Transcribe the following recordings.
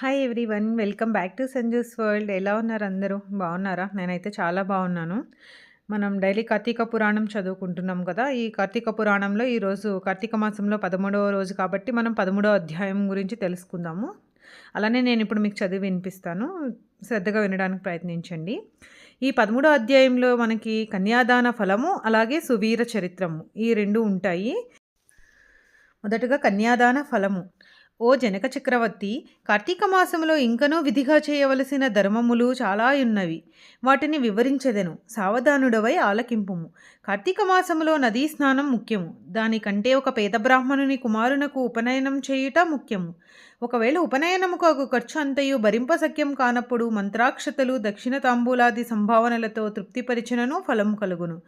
Hi everyone welcome back to Sanju's world ఎలా ఉన్నారు అందరూ? బాగున్నారా? నేనైతే చాలా బాగున్నాను. మనం డైలీ కార్తీక పురాణం చదువుకుంటున్నాం కదా. ఈ కార్తీక పురాణంలో ఈరోజు కార్తీక మాసంలో పదమూడవ రోజు కాబట్టి మనం పదమూడవ అధ్యాయం గురించి తెలుసుకుందాము. అలానే నేను ఇప్పుడు మీకు చదివి వినిపిస్తాను. శ్రద్ధగా వినడానికి ప్రయత్నించండి. ఈ పదమూడో అధ్యాయంలో మనకి కన్యాదాన ఫలము అలాగే సువీర చరిత్రము ఈ రెండు ఉంటాయి. మొదటగా కన్యాదాన ఫలము. ఓ జనక చక్రవర్తి కార్తీక మాసంలో ఇంకనూ విధిగా చేయవలసిన ధర్మములు చాలా ఉన్నవి. వాటిని వివరించెదెను. సావధానుడవై ఆలకింపుము. కార్తీక మాసములో నదీ స్నానం ముఖ్యము. దానికంటే ఒక పేద బ్రాహ్మణుని కుమారునకు ఉపనయనం చేయుట ముఖ్యము. ఒకవేళ ఉపనయనముకు ఒక ఖర్చు అంతయు భరింపసఖ్యం కానప్పుడు మంత్రాక్షతలు దక్షిణ తాంబూలాది సంభావనలతో తృప్తిపరిచినను ఫలము కలుగును.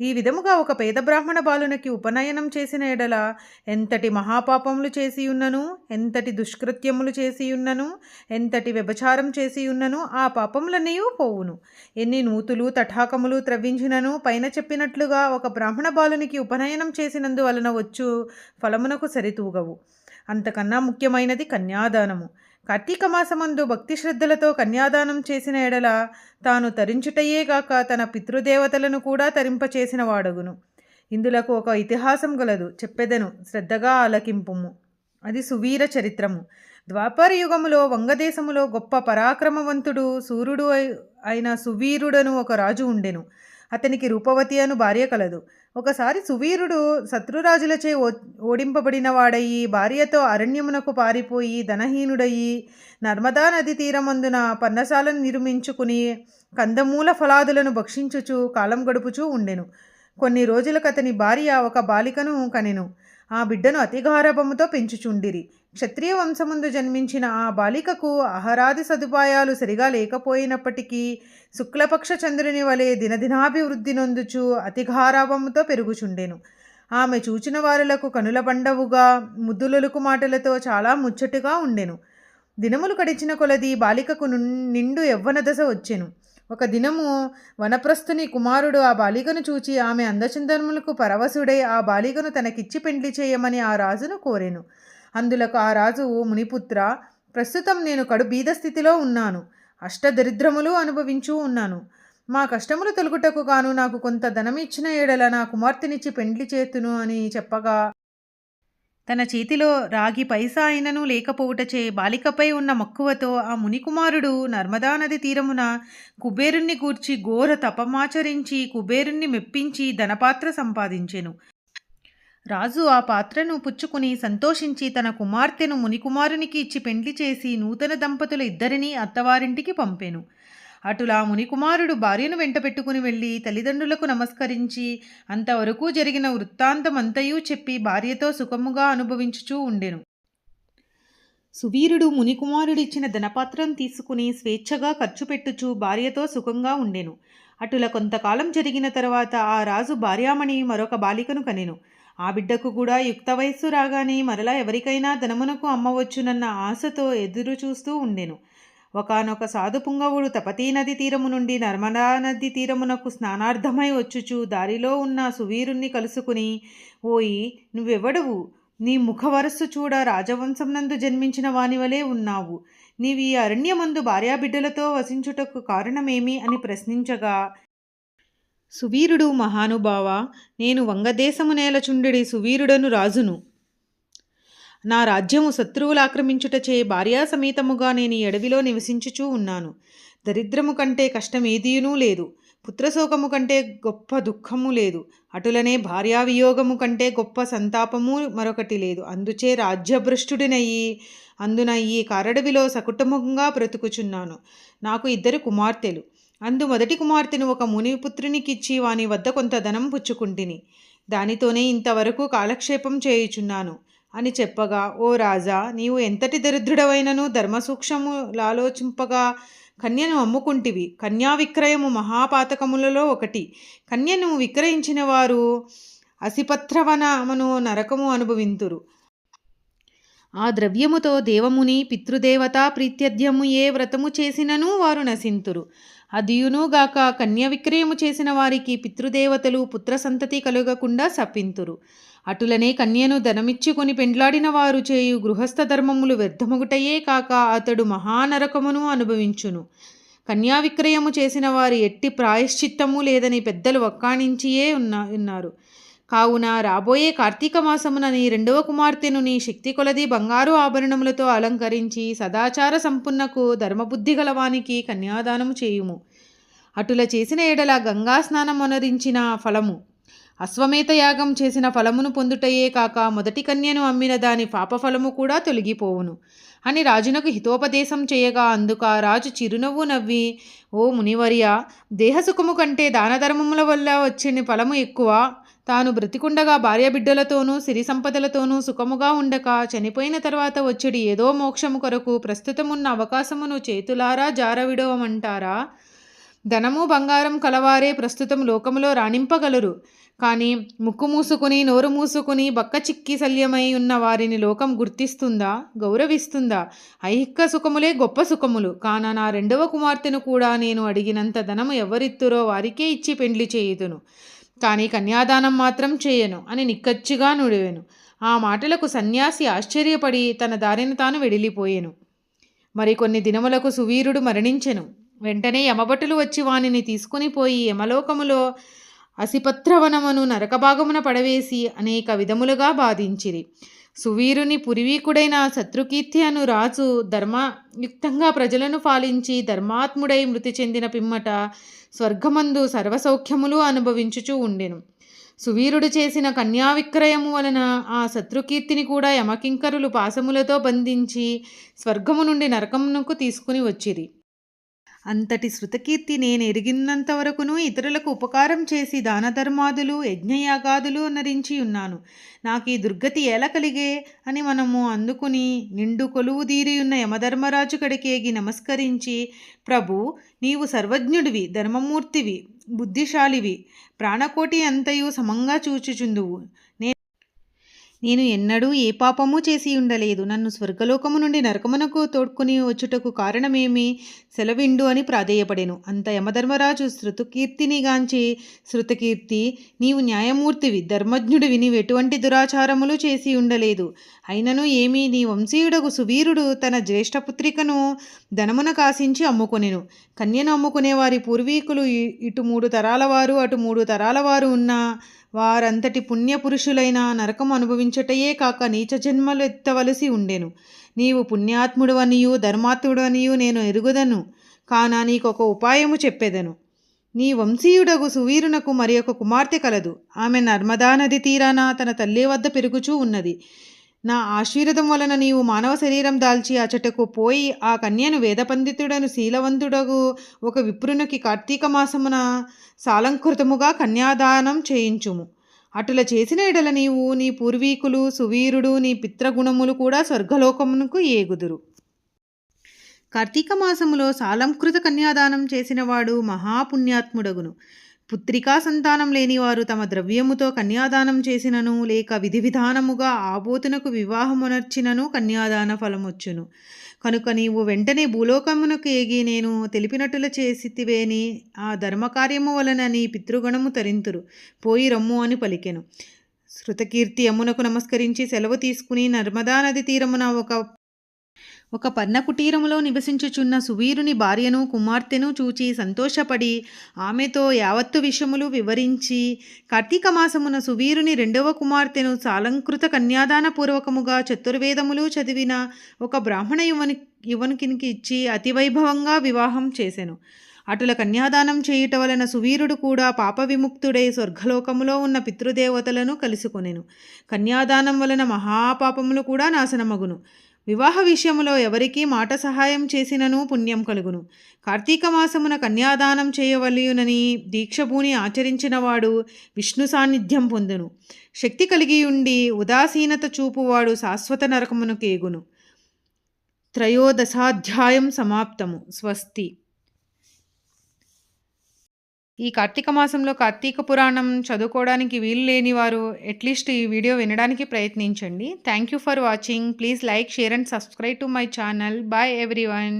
ఈ విధముగా ఒక పేద బ్రాహ్మణ బాలునికి ఉపనయనం చేసిన ఎడల ఎంతటి మహాపాపములు చేసి ఉన్నను ఎంతటి దుష్కృత్యములు చేసి ఉన్నను ఎంతటి వ్యభచారం చేసి ఉన్నను ఆ పాపములన్నీ పోవును. ఎన్ని నూతులు తటాకములు త్రవ్వించినను పైన చెప్పినట్లుగా ఒక బ్రాహ్మణ బాలునికి ఉపనయనం చేసినందువలన వచ్చు ఫలమునకు సరితూగవు. అంతకన్నా ముఖ్యమైనది కన్యాదానము. కార్తీక మాసమందు భక్తి శ్రద్ధలతో కన్యాదానం చేసిన ఎడల తాను తరించుటయేగాక తన పితృదేవతలను కూడా తరింపచేసిన వాడగును. ఇందులకు ఒక ఇతిహాసం గలదు. చెప్పెదను. శ్రద్ధగా ఆలకింపుము. అది సువీర చరిత్రము. ద్వాపర యుగములో వంగదేశములో గొప్ప పరాక్రమవంతుడు సూర్యుడు అయిన సువీరుడను ఒక రాజు ఉండెను. అతనికి రూపవతి అను భార్య కలదు. ఒకసారి సువీరుడు శత్రురాజులచే ఓడింపబడిన వాడయ్యి భార్యతో అరణ్యమునకు పారిపోయి ధనహీనుడయి నర్మదా నది తీరమందున పన్నశాలను నిర్మించుకుని కందమూల ఫలాదులను భక్షించుచు కాలం గడుపుచూ ఉండెను. కొన్ని రోజులకు అతని భార్య ఒక బాలికను కనెను. ఆ బిడ్డను అతిగారభముతో పెంచుచుండిరి. క్షత్రియ వంశముందు జన్మించిన ఆ బాలికకు అహరాది సదుపాయాలు సరిగా లేకపోయినప్పటికీ శుక్లపక్ష చంద్రుని వలె దినదినాభివృద్ధి నొందుచు అతిఘారాభముతో పెరుగుచుండెను. ఆమె చూచిన వారులకు కనుల బండవుగా ముద్దులొలుకు మాటలతో చాలా ముచ్చటగా ఉండెను. దినములు గడిచిన కొలది బాలికకు నిండు యవ్వన దశ వచ్చెను. ఒక దినము వనప్రస్థుని కుమారుడు ఆ బాలికను చూచి ఆమె అందచందనములకు పరవశుడై ఆ బాలికను తనకిచ్చి పెండ్లి చేయమని ఆ రాజును కోరెను. అందులకు ఆ రాజు మునిపుత్ర ప్రస్తుతం నేను కడు బీద స్థితిలో ఉన్నాను. అష్టదరిద్రములు అనుభవించూ ఉన్నాను. మా కష్టములు తొలుగుటకు గాను నాకు కొంత ధనం ఇచ్చిన ఏడల నా కుమార్తెనిచ్చి పెండ్లి చేతును అని చెప్పగా తన చేతిలో రాగి పైసా అయినను లేకపోవుటచే బాలికపై ఉన్న మక్కువతో ఆ మునికుమారుడు నర్మదా నది తీరమున కుబేరుణ్ణి కూర్చి ఘోర తపమాచరించి కుబేరుణ్ణి మెప్పించి ధనపాత్ర సంపాదించెను. రాజు ఆ పాత్రను పుచ్చుకుని సంతోషించి తన కుమార్తెను మునికుమారునికి ఇచ్చి పెండ్లి చేసి నూతన దంపతుల ఇద్దరినీ అత్తవారింటికి పంపెను. అటులా మునికుమారుడు భార్యను వెంట పెట్టుకుని వెళ్ళి తల్లిదండ్రులకు నమస్కరించి అంతవరకు జరిగిన వృత్తాంతమంతయూ చెప్పి భార్యతో సుఖముగా అనుభవించుచూ ఉండెను. సువీరుడు మునికుమారుడిచ్చిన ధనపాత్రం తీసుకుని స్వేచ్ఛగా ఖర్చు పెట్టుచూ భార్యతో సుఖంగా ఉండెను. అటుల కొంతకాలం జరిగిన తర్వాత ఆ రాజు భార్యామణి మరొక బాలికను కనెను. ఆ బిడ్డకు కూడా యుక్త వయస్సు రాగానే మరలా ఎవరికైనా ధనమునకు అమ్మవచ్చునన్న ఆశతో ఎదురు చూస్తూ ఉండెను. ఒకనొక సాధు పుంగవుడు తపతీ నది తీరము నుండి నర్మదా నది తీరమునకు స్నానార్థమై వచ్చుచు. దారిలో ఉన్న సువీరుణ్ణి కలుసుకుని ఓయి నువ్వెవడవు? నీ ముఖవరస్సు చూడ రాజవంశం నందు జన్మించిన వానివలే ఉన్నావు. నీవి ఈ అరణ్యమందు భార్యాబిడ్డలతో వసించుటకు కారణమేమి? అని ప్రశ్నించగా సువీరుడు మహానుభావ నేను వంగదేశము నేలచుండెడి సువీరుడను రాజును. నా రాజ్యము శత్రువులు ఆక్రమించుటచే భార్యా సమేతముగా నేను ఎడవిలో నివసించుచూ ఉన్నాను. దరిద్రము కంటే కష్టమేదీనూ లేదు. పుత్రశోకము కంటే గొప్ప దుఃఖము లేదు. అటులనే భార్యావియోగము కంటే గొప్ప సంతాపము మరొకటి లేదు. అందుచే రాజ్యభ్రష్టుడినయ్యి అందున ఈ కారడవిలో సకుటుంబంగా బ్రతుకుచున్నాను. నాకు ఇద్దరు కుమార్తెలు. అందు మొదటి కుమార్తెను ఒక మునిపుత్రునికిచ్చి వాని వద్ద కొంత ధనం పుచ్చుకుంటిని. దానితోనే ఇంతవరకు కాలక్షేపం చేయుచున్నాను. అని చెప్పగా ఓ రాజా నీవు ఎంతటి దరిద్రుడవైనను ధర్మసూక్ష్మము లాలోచింపగా కన్యను అమ్ముకుంటివి. కన్యా విక్రయము మహాపాతకములలో ఒకటి. కన్యను విక్రయించిన వారు అసిపత్రవనమును నరకము అనుభవింతురు. ఆ ద్రవ్యముతో దేవముని పితృదేవత ప్రీత్యధ్యము ఏ వ్రతము చేసినను వారు నశింతురు. అదియునుగాక కన్య విక్రయము చేసిన వారికి పితృదేవతలు పుత్ర సంతతి కలుగకుండా సప్పింతురు అటులనే కన్యను ధనమిచ్చుకొని పెండ్లాడిన వారు చేయు గృహస్థ ధర్మములు వ్యర్థముగుటయే కాక అతడు మహానరకమును అనుభవించును. కన్యా విక్రయము చేసిన వారి ఎట్టి ప్రాయశ్చిత్తము లేదని పెద్దలు వక్కాణించియే ఉన్నా ఉన్నారు. కావున రాబోయే కార్తీక మాసమున నీ రెండవ కుమార్తెను నీ శక్తి కొలది బంగారు ఆభరణములతో అలంకరించి సదాచార సంపన్నకు ధర్మబుద్ధి గలవానికి కన్యాదానము చేయుము. అటుల చేసిన ఎడల గంగా స్నానం అనరించిన ఫలము. అశ్వమేత యాగం చేసిన ఫలమును పొందుటయే కాక మొదటి కన్యను అమ్మిన దాని పాపఫలము కూడా తొలగిపోవును. అని రాజునకు హితోపదేశం చేయగా అందుక రాజు చిరునవ్వు నవ్వి ఓ మునివర్య దేహసుఖము కంటే దానధర్మముల వల్ల వచ్చిన ఫలము ఎక్కువ. తాను బ్రతికుండగా భార్యబిడ్డలతోనూ సిరి సంపదలతోనూ సుఖముగా ఉండక చనిపోయిన తర్వాత వచ్చిడి ఏదో మోక్షము కొరకు ప్రస్తుతమున్న అవకాశమును చేతులారా జారవిడవమంటారా? ధనము బంగారం కలవారే ప్రస్తుతం లోకములో రాణింపగలరు. కానీ ముక్కు మూసుకుని నోరు మూసుకుని బక్క చిక్కి శల్యమై ఉన్న వారిని లోకం గుర్తిస్తుందా? గౌరవిస్తుందా? ఐహిక సుఖములే గొప్ప సుఖములు. కాన నా రెండవ కుమార్తెను కూడా నేను అడిగినంత ధనము ఎవరిత్తురో వారికే ఇచ్చి పెండ్లి చేయుదును. కానీ కన్యాదానం మాత్రం చేయను అని నిక్కచ్చిగా నుడివెను. ఆ మాటలకు సన్యాసి ఆశ్చర్యపడి తన దారిని తాను వెడిలిపోయెను. మరికొన్ని దినములకు సువీరుడు మరణించెను. వెంటనే యమభటులు వచ్చి వానిని తీసుకుని పోయి యమలోకములో అసిపత్రవనమును నరకభాగమున పడవేసి అనేక విధములుగా బాధించిరి. సువీరుని పురివీకుడైన శత్రుకీర్తి అను రాజు ధర్మయుక్తంగా ప్రజలను పాలించి ధర్మాత్ముడై మృతి చెందిన పిమ్మట స్వర్గమందు సర్వసౌఖ్యములు అనుభవించుచూ ఉండెను. సువీరుడు చేసిన కన్యా విక్రయము వలన ఆ శత్రుకీర్తిని కూడా యమకింకరులు పాసములతో బంధించి స్వర్గము నుండి నరకమునకు తీసుకుని వచ్చిరి. అంతటి శృతకీర్తి నేను ఎరిగినంతవరకును ఇతరులకు ఉపకారం చేసి దానధర్మాదులు యజ్ఞయాగాదులు నరించి ఉన్నాను. నాకు ఈ దుర్గతి ఎలా కలిగే? అని మనము అందుకుని నిండు కొలువు తీరియున్న యమధర్మరాజు కడికేగి నమస్కరించి ప్రభు నీవు సర్వజ్ఞుడివి ధర్మమూర్తివి బుద్ధిశాలివి ప్రాణకోటి అంతయు సమంగా చూచుచుందువు. నేను ఎన్నడూ ఏ పాపము చేసి ఉండలేదు. నన్ను స్వర్గలోకము నుండి నరకమునకు తోడ్కొని వచ్చుటకు కారణమేమి? సెలవిండు అని ప్రాధేయపడెను. అంత యమధర్మరాజు శృతకీర్తిని గాంచి శృతకీర్తి నీవు న్యాయమూర్తివి ధర్మజ్ఞుడివి నీవు ఎటువంటి దురాచారములు చేసి ఉండలేదు. అయినను ఏమి నీ వంశీయుడకు సువీరుడు తన జ్యేష్ఠపుత్రికను ధనమున కాసించి అమ్ముకొనెను. కన్యను అమ్ముకునే వారి పూర్వీకులు ఇటు మూడు తరాల వారు అటు మూడు తరాల వారు ఉన్న వారంతటి పుణ్యపురుషులైన నరకం అనుభవించటయే కాక నీచ జన్మలు ఎత్తవలసి ఉండెను. నీవు పుణ్యాత్ముడు అనియు ధర్మాత్ముడు నేను ఎరుగుదను కాన నీకొక ఉపాయము చెప్పెదను. నీ వంశీయుడగు సువీరునకు మరి ఒక కుమార్తె కలదు. ఆమె నర్మదా నది తీరాన తన తల్లి వద్ద పెరుగుచూ ఉన్నది. నా ఆశీర్వదం వలన నీవు మానవ శరీరం దాల్చి అచటకు పోయి ఆ కన్యను వేదపండితుడను శీలవంతుడగు. ఒక విప్రునికి కార్తీక మాసమున సాలంకృతముగా కన్యాదానం చేయించుము. అటుల చేసిన ఎడల నీవు నీ పూర్వీకులు సువీరుడు నీ పిత్రగుణములు కూడా స్వర్గలోకమునకు ఏగుదురు. కార్తీక మాసములో సాలంకృత కన్యాదానం చేసినవాడు మహాపుణ్యాత్ముడగును. పుత్రికా సంతానం లేనివారు తమ ద్రవ్యముతో కన్యాదానం చేసినను లేక విధి విధానముగా ఆబోతునకు వివాహమునర్చినను కన్యాదాన ఫలమొచ్చును. కనుక నీవు వెంటనే భూలోకమునకు ఏగి నేను తెలిపినట్టుల చేసితివేని ఆ ధర్మకార్యము వలన నీ పితృగణము తరింతురు. పోయి రమ్ము అని పలికెను. శృతకీర్తి అమ్మునకు నమస్కరించి సెలవు తీసుకుని నర్మదా నది తీరమున ఒక ఒక పర్ణకుటీరములో నివసించుచున్న సువీరుని భార్యను కుమార్తెను చూచి సంతోషపడి ఆమెతో యావత్తు విషయములు వివరించి కార్తీక మాసమున సువీరుని రెండవ కుమార్తెను సాలంకృత కన్యాదాన పూర్వకముగా చతుర్వేదములు చదివిన ఒక బ్రాహ్మణ యువని యువనికి ఇచ్చి అతివైభవంగా వివాహం చేసెను. అటుల కన్యాదానం చేయుట వలన సువీరుడు కూడా పాప విముక్తుడై స్వర్గలోకములో ఉన్న పితృదేవతలను కలుసుకొనెను. కన్యాదానం వలన మహాపాపములు కూడా నాశనమగును. వివాహ విషయములో ఎవరికీ మాట సహాయం చేసినను పుణ్యం కలుగును. కార్తీక మాసమున కన్యాదానం చేయవలయునని దీక్షభూని ఆచరించినవాడు విష్ణు సాన్నిధ్యం పొందును. శక్తి కలిగి ఉండి ఉదాసీనత చూపువాడు శాశ్వత నరకమునకేగును త్రయోదశాధ్యాయం సమాప్తము. స్వస్తి. ఈ కార్తీక మాసంలో కార్తీక పురాణం చదువుకోవడానికి వీలు లేని వారు అట్లీస్ట్ ఈ వీడియో వినడానికి ప్రయత్నించండి. Thank you for watching please like share and subscribe to my channel bye everyone